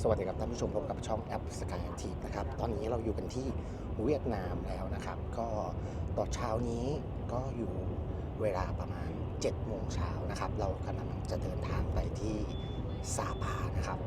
สวัสดีครับท่านผู้ชมพบกับช่องแอปสกายแอคทีฟนะครับ ตอนนี้เราอยู่กันที่เวียดนามแล้วนะครับ ก็ตอนเช้านี้ก็อยู่เวลาประมาณ7โมงเช้านะครับ เรากำลังจะเดินทางไปที่ซาปานะครับ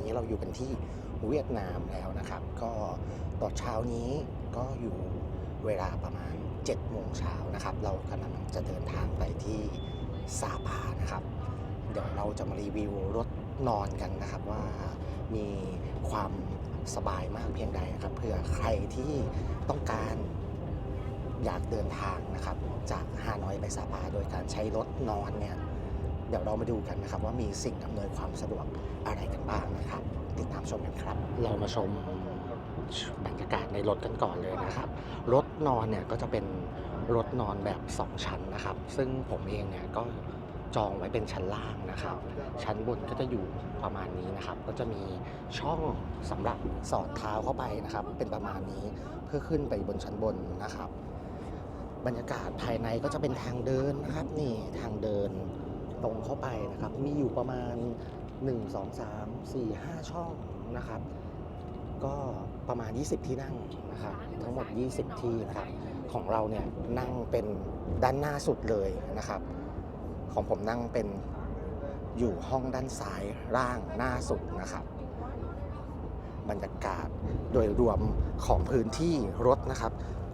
นนี้เราอยู่กันที่เวียดนามแล้วนะครับ ก็ตอนเช้านี้ก็อยู่เวลาประมาณ7โมงเช้านะครับ เรากำลังจะเดินทางไปที่ซาปานะครับ เดี๋ยวเราจะมารีวิวรถนอนกันนะครับว่ามีความสบายมากเพียงใดครับเผื่อใครที่ต้องการอยากเดินทางนะครับ จากฮานอยไปซาปาโดยการใช้รถนอนเนี่ย เดี๋ยวเรามาดูกันนะครับ ว่ามีสิ่งอำนวยความสะดวกอะไรกันบ้างนะครับ ติดตามชมกันครับ เรามาชมบรรยากาศในรถกันก่อนเลยนะครับ รถนอนเนี่ยก็จะเป็นรถนอนแบบ 2 ชั้นนะครับ ซึ่งผมเองเนี่ยก็จองไว้เป็นชั้นล่างนะครับ ชั้นบนก็จะอยู่ประมาณนี้นะครับ ก็จะมีช่องสำหรับสอดเท้าเข้าไปนะครับ เป็นประมาณนี้เพื่อขึ้นไปบนชั้นบนนะครับ บรรยากาศภายในก็จะเป็นทางเดินนะครับ นี่ทางเดิน ตรงเข้าไปนะครับ มีอยู่ประมาณ 1 2 3 4 5 ช่องนะครับ ก็ประมาณ 20 ที่นั่งนะครับ ทั้งหมด 20 ที่นะครับ ของเราเนี่ยนั่งเป็นด้านหน้าสุดเลยนะครับ ของผมนั่งเป็นอยู่ห้องด้านซ้ายล่างหน้าสุดนะครับ บรรยากาศโดยรวมของพื้นที่รถนะครับ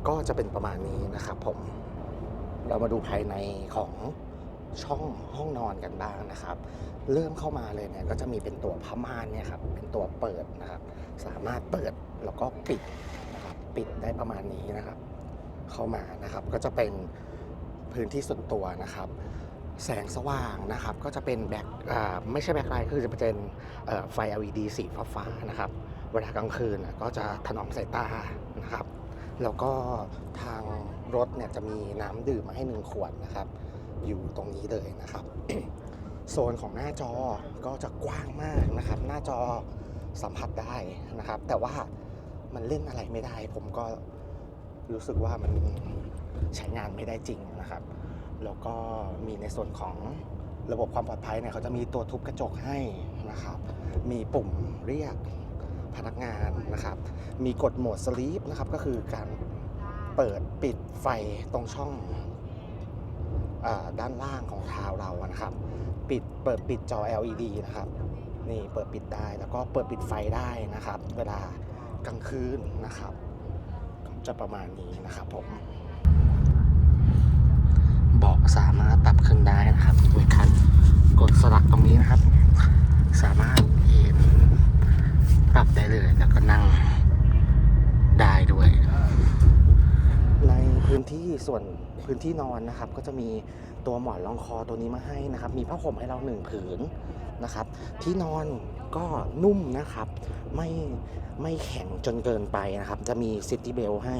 ก็จะเป็นประมาณนี้นะครับผมเรามาดูภายในของ ช่องห้องนอนกันบ้างนะครับ เริ่มเข้ามาเลยเนี่ยก็จะมีเป็นตัวผ้าม่านเนี่ยครับเป็นตัวเปิดนะครับ สามารถเปิดแล้วก็ปิดนะครับปิดได้ประมาณนี้นะครับ เข้ามานะครับก็จะเป็นพื้นที่ส่วนตัวนะครับ แสงสว่างนะครับ ก็จะเป็นแบ็คไม่ใช่แบ็คไลท์คือจะเป็นไฟ LED สีฟ้าๆนะครับ เวลากลางคืนก็จะถนอมสายตานะครับ แล้วก็ทางรถเนี่ยจะมีน้ำดื่มมาให้หนึ่งขวดนะครับ อยู่ตรงนี้เลยนะครับ โซนของหน้าจอก็จะกว้างมากนะครับ หน้าจอสัมผัสได้นะครับ แต่ว่ามันเล่นอะไรไม่ได้ ผมก็รู้สึกว่ามันใช้งานไม่ได้จริงนะครับ แล้วก็มีในส่วนของระบบความปลอดภัยเนี่ยเขาจะมีตัวทุบกระจกให้นะครับ มีปุ่มเรียกพนักงานนะครับ มีกดโหมดสลีปนะครับ ก็คือการเปิดปิดไฟตรงช่อง ด้านล่างของเท้าเรานะครับ ปิดเปิดปิดจอ LED นะครับ นี่เปิดปิดได้แล้วก็เปิดปิดไฟได้นะครับ เวลากลางคืนนะครับจะประมาณนี้นะครับผมเบาะสามารถปรับขึ้นได้นะครับมีคันกดสลักตรงนี้นะครับ สามารถเอนปรับได้เลยแล้วก็นั่งได้ด้วย ใน พื้นที่ส่วนพื้นที่นอนนะครับ ก็จะมีตัวหมอนรองคอตัวนี้มาให้นะครับ มีผ้าห่มให้เราหนึ่งผืนนะครับ ที่นอนก็นุ่มนะครับ ไม่ไม่แข็งจนเกินไปนะครับ จะมีซิตี้เบลให้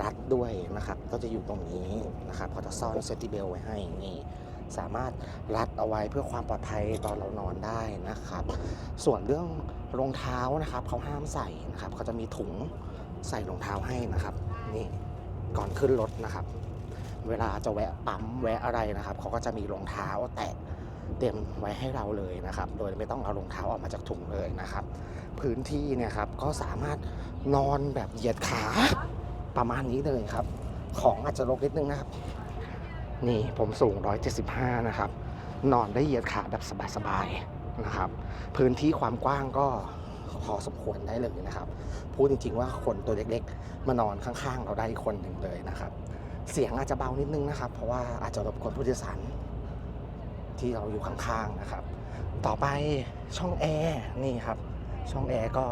รัดด้วยนะครับ ก็จะอยู่ตรงนี้นะครับเขาจะซ่อนซิตี้เบลไว้ให้นี่สามารถรัดเอาไว้เพื่อความปลอดภัยตอนเรานอนได้นะครับ ส่วนเรื่องรองเท้านะครับเขาห้ามใส่นะครับเขาจะมีถุงใส่รองเท้าให้นะครับนี่ ก่อนขึ้นรถนะครับ เวลาจะแวะปั๊มแวะอะไรนะครับเขาก็จะมีรองเท้าแตะเตรียมไว้ให้เราเลยนะครับ โดยไม่ต้องเอารองเท้าออกมาจากถุงเลยนะครับ พื้นที่เนี่ยครับก็สามารถนอนแบบเหยียดขาประมาณนี้เลยครับ ของอาจจะรกนิดนึงนะครับ นี่ผมสูง 175 นะครับ นอนได้เหยียดขาแบบสบายๆนะครับ พื้นที่ความกว้างก็ พอสมควรได้เลยนะครับ พูดจริง ๆ ว่าคนตัวเล็กๆ มานอนข้างๆ เราได้คนหนึ่งเลยนะครับ เสียงอาจจะเบานิดนึงนะครับ เพราะว่าอาจจะรบกวนผู้โดยสารที่เราอยู่ข้างๆนะครับ ต่อไปช่องแอร์นี่ครับ ช่องแอร์ก็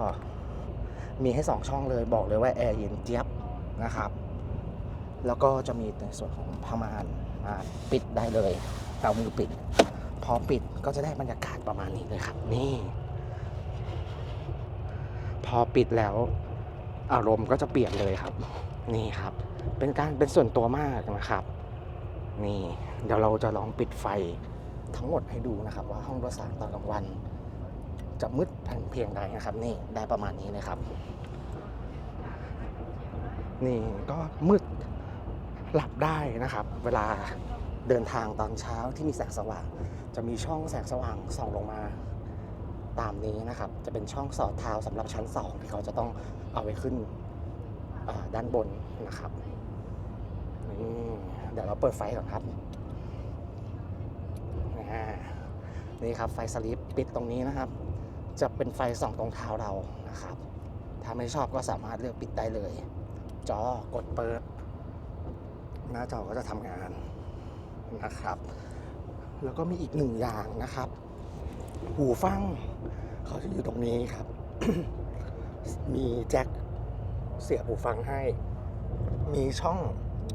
มีให้ 2 ช่องเลยบอกเลยว่าแอร์เย็นเจี๊ยบนะครับ แล้วก็จะมีในส่วนของผ้าม่านปิดได้เลยเอามือปิด พอปิดก็จะได้บรรยากาศประมาณนี้เลยครับ นี่ พอปิดแล้ว อารมณ์ก็จะเปลี่ยนเลยครับ นี่ครับ เป็นการเป็นส่วนตัวมากนะครับ นี่ เดี๋ยวเราจะลองปิดไฟทั้งหมดให้ดูนะครับ ว่าห้องโดยสารตอนกลางวัน จะมืดเพียงใดนะครับ นี่ได้ประมาณนี้เลยครับ นี่ก็มืดหลับได้นะครับ เวลาเดินทางตอนเช้าที่มีแสงสว่าง จะมีช่องแสงสว่างส่องลงมา ตามนี้นะครับ จะเป็นช่องสอดเท้าสำหรับชั้นสองที่เขาจะต้องเอาไว้ขึ้นด้านบนนะครับเดี๋ยวเราเปิดไฟก่อนครับนี่ครับไฟสลิปปิดตรงนี้นะครับ จะเป็นไฟส่องตรงเท้าเรานะครับ ถ้าไม่ชอบก็สามารถเลือกปิดได้เลย จอกดเปิด หน้าจอก็จะทำงานนะครับ แล้วก็มีอีกหนึ่งอย่างนะครับ หูฟัง เขาจะอยู่ตรงนี้ครับ มีแจ็คเสียบหูฟังให้ มีช่อง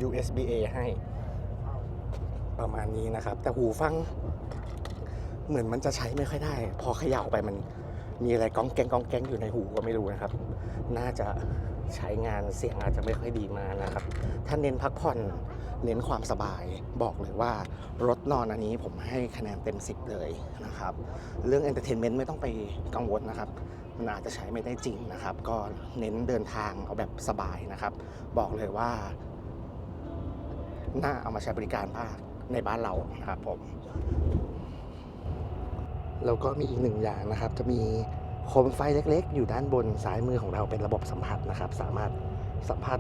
USB A ให้ประมาณนี้นะครับ แต่หูฟัง เหมือนมันจะใช้ไม่ค่อยได้ พอเขย่าไปมันมีอะไรก้องแกงก้องแกงอยู่ในหูก็ไม่รู้นะครับ น่าจะใช้งานเสียงอาจจะไม่ค่อยดีมานะครับ ถ้าเน้นพักผ่อน เน้นความสบายบอกเลยว่ารถนอนอันนี้ผมให้คะแนนเต็ม 10 เลยนะครับ เรื่องเอนเตอร์เทนเมนต์ไม่ต้องไปกังวลนะครับ มันอาจจะใช้ไม่ได้จริงนะครับ ก็เน้นเดินทางเอาแบบสบายนะครับ บอกเลยว่า น่าเอามาใช้บริการมากในบ้านเรานะครับผม แล้วก็มีอีกหนึ่งอย่างนะครับ จะมีโคมไฟเล็กๆ อยู่ด้านบนซ้ายมือของเราเป็นระบบสัมผัสนะครับ สามารถสัมผัส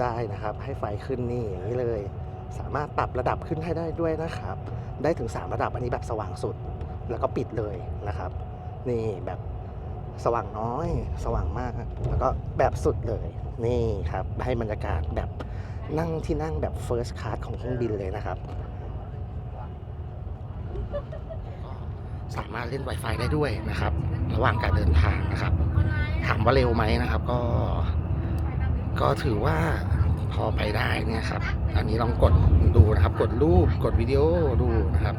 ได้นะครับ ให้ไฟขึ้นนี่อย่างนี้เลย สามารถปรับระดับขึ้นให้ได้ด้วยนะครับ ได้ถึง 3 ระดับอันนี้แบบสว่างสุด แล้วก็ปิดเลยนะครับ นี่แบบสว่างน้อย สว่างมาก แล้วก็แบบสุดเลย นี่ครับ ให้บรรยากาศแบบนั่งที่นั่งแบบ First Class ของเครื่องบินเลยนะครับ สามารถเล่น Wi-Fi ได้ด้วยนะครับ ระหว่างการเดินทางนะครับ ถามว่าเร็วไหมนะครับ ก็ ก็ถือว่าพอไปได้เนี่ยครับ อันนี้ลองกดดูนะครับ กดรูปกดวิดีโอดูนะครับ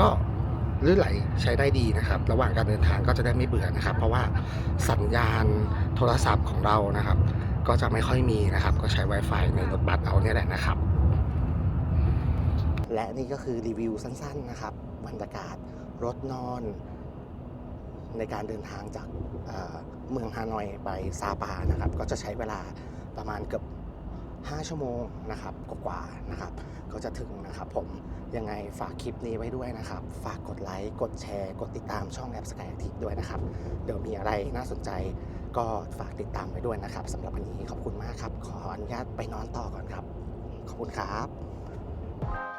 ก็ลื่นไหลใช้ได้ดีนะครับ ระหว่างการเดินทางก็จะได้ไม่เบื่อนะครับ เพราะว่าสัญญาณโทรศัพท์ของเรานะครับ ก็จะไม่ค่อยมีนะครับ ก็ใช้ Wi-Fi ในรถบัสเอาเนี่ยแหละนะครับ และนี่ก็คือรีวิวสั้นๆนะครับบรรยากาศรถนอน ในการเดินทางจากเอ่อเมืองฮานอยไปซาปานะครับ ก็จะใช้เวลา ประมาณเกือบ5 ชั่วโมงนะครับกว่าๆนะครับ ก็จะถึงนะครับผมยังไงฝากคลิปนี้ไว้ด้วยนะครับ ฝากกดไลค์ กดแชร์ กดติดตามช่องแอปสกายทิด้วยนะครับ เดี๋ยวมีอะไรน่าสนใจก็ฝากติดตามไว้ด้วยนะครับสำหรับวันนี้ขอบคุณมากครับ ขออนุญาตไปนอนต่อก่อนครับ ขอบคุณครับ